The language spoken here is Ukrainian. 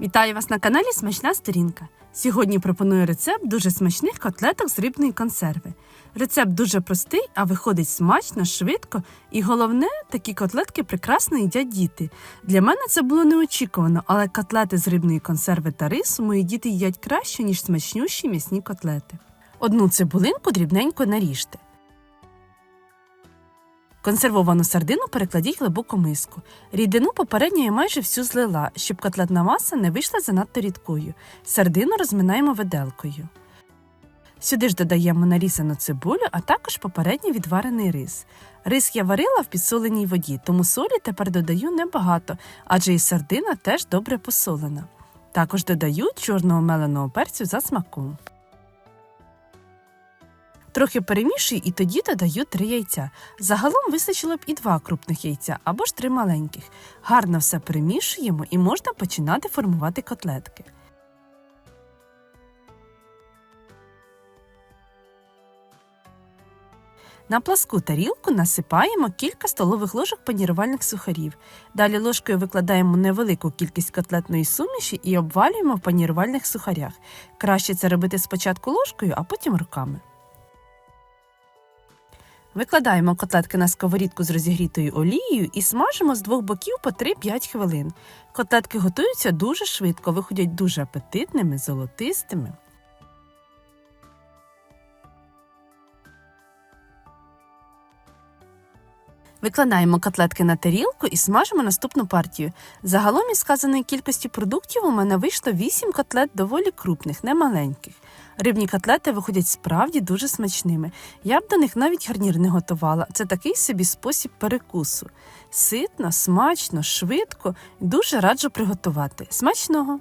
Вітаю вас на каналі Смачна сторінка. Сьогодні пропоную рецепт дуже смачних котлеток з рибної консерви. Рецепт дуже простий, а виходить смачно, швидко і головне, такі котлетки прекрасно їдять діти. Для мене це було неочікувано, але котлети з рибної консерви та рису мої діти їдять краще, ніж смачнющі м'ясні котлети. Одну цибулинку дрібненько наріжте. Консервовану сардину перекладіть глибоку миску. Рідину попередньо я майже всю злила, щоб котлетна маса не вийшла занадто рідкою. Сардину розминаємо виделкою. Сюди ж додаємо нарізану цибулю, а також попередньо відварений рис. Рис я варила в підсоленій воді, тому солі тепер додаю небагато, адже і сардина теж добре посолена. Також додаю чорного меленого перцю за смаком. Трохи перемішую і тоді додаю три яйця. Загалом вистачило б і два крупних яйця або ж три маленьких. Гарно все перемішуємо і можна починати формувати котлетки. На пласку тарілку насипаємо кілька столових ложок панірувальних сухарів. Далі ложкою викладаємо невелику кількість котлетної суміші і обвалюємо в панірувальних сухарях. Краще це робити спочатку ложкою, а потім руками. Викладаємо котлетки на сковорідку з розігрітою олією і смажимо з двох боків по 3-5 хвилин. Котлетки готуються дуже швидко, виходять дуже апетитними, золотистими. Викладаємо котлетки на тарілку і смажимо наступну партію. Загалом із сказаної кількості продуктів у мене вийшло 8 котлет доволі крупних, не маленьких. Рибні котлети виходять справді дуже смачними. Я б до них навіть гарнір не готувала. Це такий собі спосіб перекусу. Ситно, смачно, швидко дуже раджу приготувати. Смачного!